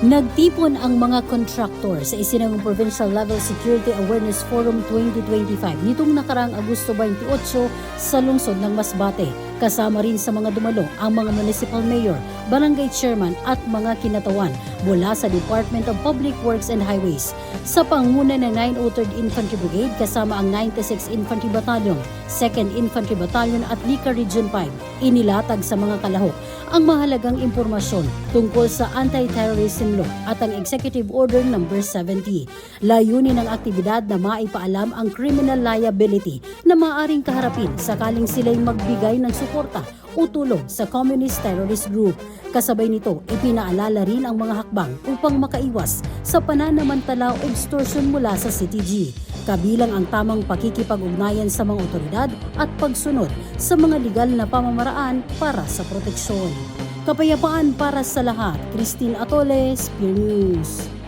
Nagtipon ang mga contractor sa isinagong Provincial Level Security Awareness Forum 2025 nitong nakarang Agosto 28 sa lungsod ng Masbate. Kasama rin sa mga dumalo ang mga municipal mayor, barangay chairman at mga kinatawan mula sa Department of Public Works and Highways. Sa panguna ng 903rd Infantry Brigade kasama ang 96 Infantry Battalion, 2nd Infantry Battalion at Lica Region 5, inilatag sa mga kalahok ang mahalagang impormasyon tungkol sa Anti-Terrorism Law at ang Executive Order No. 70. Layunin ng aktibidad na maipaalam ang criminal liability na maaring kaharapin sakaling sila'y magbigay ng suporta o tulong sa communist terrorist group. Kasabay nito, ipinaalala rin ang mga hakbang upang makaiwas sa pananamantala o extortion mula sa CTG. Kabilang ang tamang pakikipag-ugnayan sa mga otoridad at pagsunod sa mga legal na pamamaraan para sa proteksyon. Kapayapaan para sa lahat. Christine Atoles, Spear News.